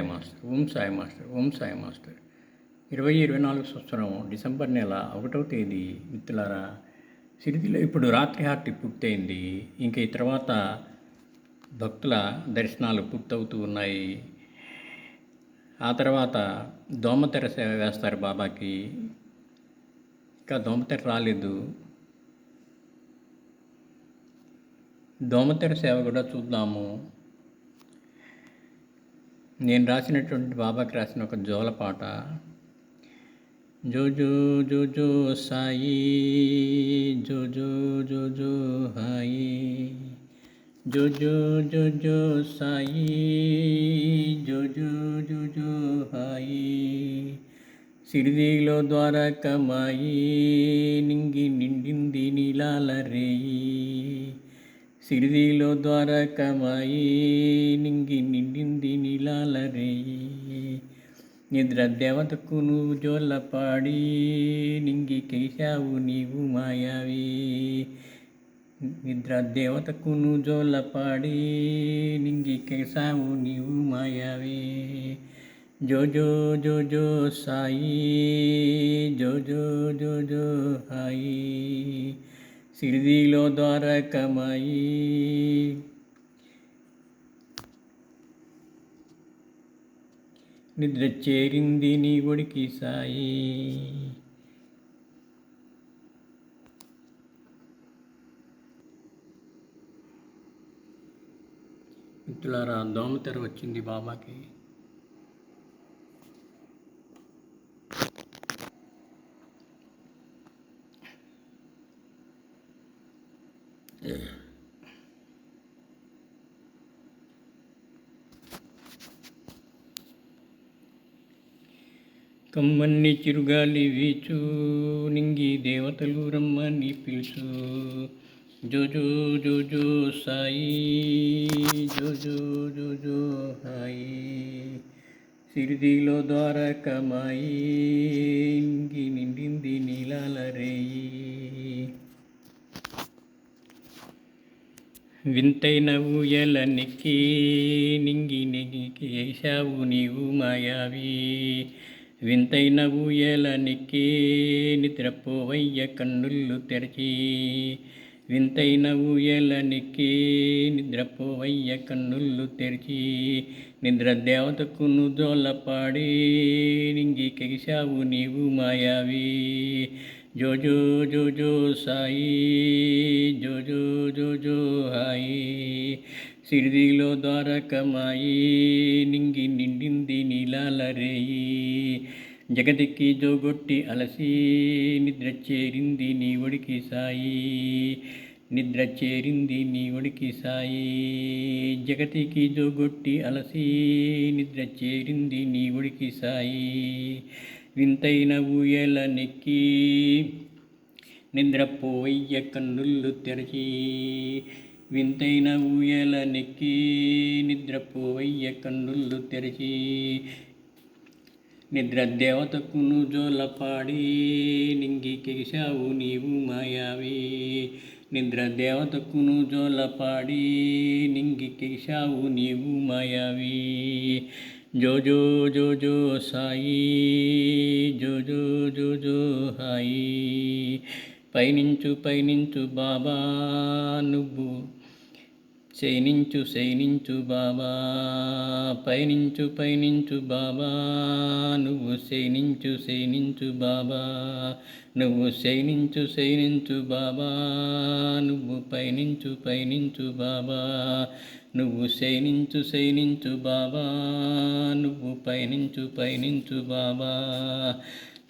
Sai master Om Sai master Om Sai master. ఇరవై ఇరవై నాలుగు సంవత్సరం డిసెంబర్ నెల ఒకటవ తేదీ మిత్రులారా సిరిదిలో ఇప్పుడు రాత్రి హారతి పూర్తయింది. ఇంక ఈ తర్వాత భక్తుల దర్శనాలు పూర్తవుతూ ఉన్నాయి. ఆ తర్వాత దోమతెర సేవ వేస్తారు బాబాకి. ఇంకా దోమతెర రాలేదు. దోమతెర సేవ కూడా చూద్దాము. నేను రాసినటువంటి బాబాకి రాసిన ఒక జోలపాట జో జో జో జో సాయి జో జో జో జో హాయి జో జో జో జో సాయి జో జో జో జో హాయి సిరిదిలో ద్వారకమాయి నింగి నిండింది నీలాల రేయి సిరిదిలో ద్వారకమాయి నింగి నిండింది నీలాల నిద్ర దేవతకు నువ్వు జోలపాడి నింగి కేశావు నీవు మాయావి. నిద్ర దేవతకు నువ్వు జోలపాడి నింగి కేశావు నీవు మాయావి. జో జో జో జో సాయి జో జో జో జో హాయి. సిరిదిలో ద్వారకమయీ. నిద్ర చేరింది నీ ఒడికి సాయి. మిత్రులారా దోమతెర వచ్చింది బాబాకి. కమ్మన్ని చిరుగాలి వీచు నింగి దేవతలు రమ్మని పిలుచు. జోజో జోజో సాయి జోజో జోజో హాయి. సిరిదిలో ద్వారకమాయి ఇంగి నిండింది నీలాల రేయి. వింతైన ఊయల నెక్కి నింగి నెగికి వేశావు నీవు మాయావి. వింతైన ఊయల నిద్రపోవయ్య కన్నుళ్ళు తెరచి. వింతైన ఊయల నిద్రపోవయ్య కన్నుళ్ళు తెరిచి. నిద్ర దేవతకు నుజోలపాడి నింగి కెగిశావు నీవు మాయావి. జో జో జో జో సాయి జో జో జో జో హాయి. సిరిదిలో ద్వారకమాయి నింగి నిండింది నీలాలరేయి. జగతికి జోగొట్టి అలసి నిద్ర చేరింది నీ ఒడికి సాయి. నిద్ర చేరింది నీ ఒడికి సాయి. జగతికి జోగొట్టి అలసి నిద్ర చేరింది నీ ఒడికి సాయి. వింతైన ఊయల నెక్కి నిద్రపోయ్య కన్నుళ్ళు తెరచి. వింతైన ఊయల నెక్కి నిద్రపోవయ్య కన్నుళ్ళు తెరిచి నిద్ర దేవతకు జోలపాడి నింగి కెగిశావు నీవు మాయావి. నిద్ర దేవతకు జోలపాడి నింగి కెగిశావు నీవు మాయావి. జో జో జో జో సాయి జో జో జో జో హాయి. పైనించు పైనించు బాబా నువ్వు శయనించు శయనించు బాబా పైనించు పైనించు బాబా నువ్వు శయనించు శయనించు బాబా నువ్వు శయనించు శయనించు బాబా నువ్వు పైనించు పైనించు బాబా నువ్వు శయనించు శయనించు బాబా నువ్వు పైనించు పైనించు బాబా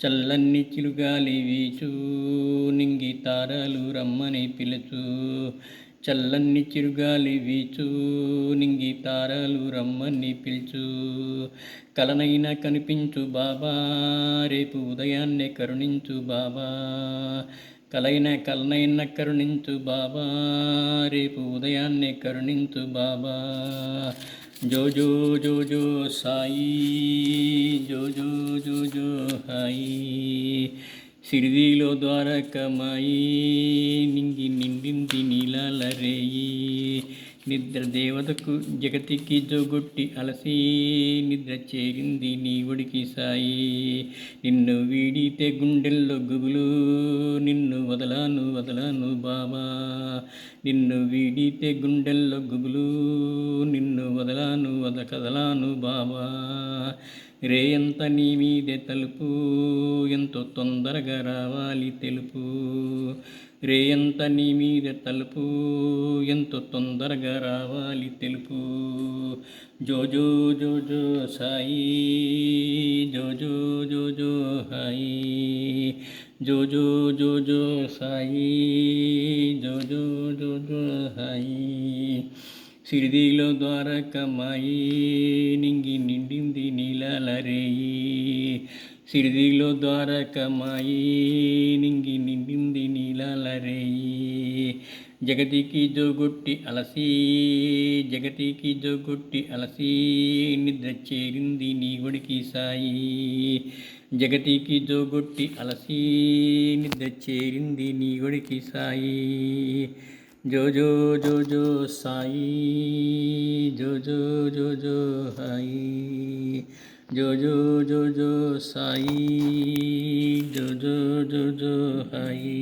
చల్లన్ని చిరుగాలి వీచు నింగి తారలు రమ్మని పిలుచు చల్లన్ని చిరుగాలి వీచు నింగి తారలు రమ్మని పిలుచు. కలనైనా కనిపించు బాబా రేపు ఉదయాన్నే కరుణించు బాబా. కలైన కలనైన కరుణించు బాబా రేపు ఉదయాన్నే కరుణించు బాబా. జో జో జో జో సాయి జో జో జో జో హాయి. సిరిదిలో ద్వారకమాయి నింగి నిండింది నీలాలరేయి నిద్ర దేవతకు జగతికి జోగొట్టి అలసి నిద్ర చేరింది నీ సాయి. నిన్ను వీడితే గుండెల్లో గుబులు నిన్ను వదలాను వదలాను బాబా. నిన్ను వీడితే గుండెల్లో గుబులు నిన్ను వదలాను వద కదలాను బాబా. రేయంత నీ మీదే తలుపు ఎంతో తొందరగా రావాలి తెలుపు రేయంత నీ మీద తలుపు ఎంతో తొందరగా రావాలి తెలుపు జోజో జోజో సాయి జోజో జోజో హాయి జోజో జోజో సాయి జోజో జోజో హాయి సిరిదిలో ద్వారకమాయి నింగి నిండింది నీలలరేయి. సిరిదిలో ద్వారకమాయి నింగి నిండింది నీలలరేయి. జగతికి జోగొట్టి అలసి జగతికి జోగొట్టి అలసి నిద్ర చేరింది నీ ఒడికి సాయి. జగతికి జోగొట్టి అలసి నిద్ర చేరింది నీ ఒడికి సాయి. జో జో జో జో సాయి జో జో జో జో హాయి జో జో జో జో సాయి జో జో జో జో హాయి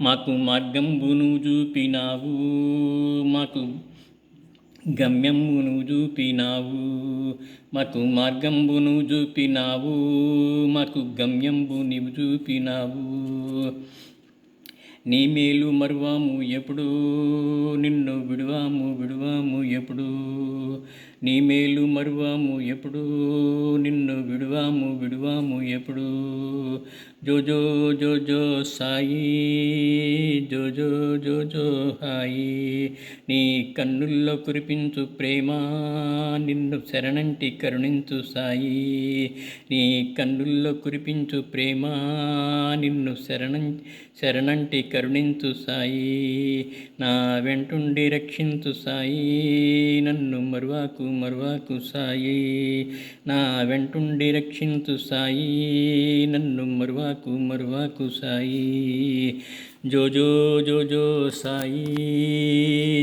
మాకు మార్గంబును చూపినావు మాకు గమ్యమును చూపినావు మాకు మార్గంబును చూపినావు మాకు గమ్యంబు నీవు చూపినావు నీ మేలు మరువాము ఎప్పుడు? నిన్ను విడువాము విడువాము ఎప్పుడు? నీ మేలు మరువాము ఎప్పుడు? నిన్ను విడువాము విడువాము ఎప్పుడు? జోజో జోజో సాయి జోజో జోజో హాయి. నీ కన్నుల్లో కురిపించు ప్రేమ నిన్ను శరణంటి కరుణించు సాయి. నీ కన్నుల్లో కురిపించు ప్రేమ నిన్ను శరణం శరణంటి కరుణించు సాయి. నా వెంటుండి రక్షించు సాయి నన్ను మరువాకు మరువాకు సాయి. నా వెంటుండి రక్షించు సాయి నన్ను మరువాకు మరువాకు సాయి జో జో జో జో సాయి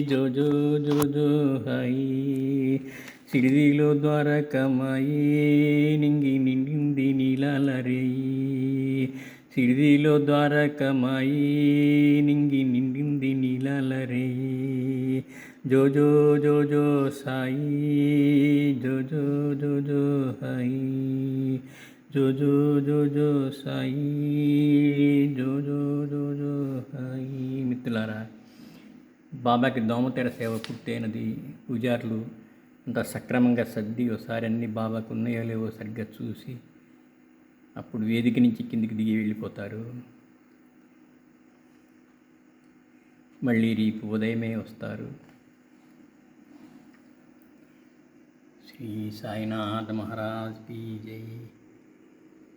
జో జో జో జో హాయి సిరిదిలో ద్వారకమాయి నింగి నిండింది నీలాలరేయి సిరిదిలో ద్వారకమాయి నింగి నిండింది నీలాలరేయి జో జో జో జో సాయి జో జో జో జో హాయి జో జో జో జో సాయి జో జో జో జో సాయి. మిత్రులారా బాబాకి దోమతెర సేవ పూర్తయినది. పూజారులు అంత సక్రమంగా సర్ది ఒకసారి అన్ని బాబాకు ఉన్నాయో లేవో సరిగ్గా చూసి అప్పుడు వేదిక నుంచి కిందికి దిగి వెళ్ళిపోతారు. మళ్ళీ రేపు ఉదయమే వస్తారు. శ్రీ సాయినాథ మహారాజ్ की జై.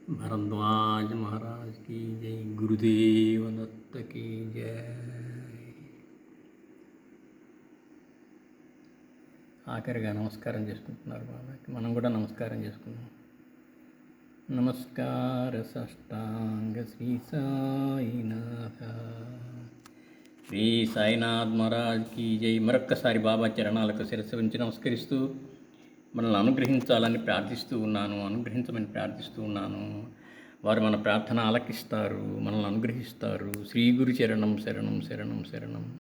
భరద్వాజ్ మహారాజ్ की జై గురుదేవ దత్త की జై ఆఖరిగా నమస్కారం చేసుకుంటున్నారు బాబాకి మనం కూడా నమస్కారం చేసుకున్నాం నమస్కార సష్టాంగ శ్రీ సాయినాథ. శ్రీ సాయినాథ్ మహారాజ్ కీ జై. మరొక్కసారి బాబా చరణాలకు శిరస్సు ఉంచి నమస్కరిస్తూ మనల్ని అనుగ్రహించాలని ప్రార్థిస్తూ ఉన్నాను అనుగ్రహించమని ప్రార్థిస్తూ ఉన్నాను. వారు మన ప్రార్థన ఆలకిస్తారు మనల్ని అనుగ్రహిస్తారు. శ్రీ గురు చరణం శరణం శరణం శరణం.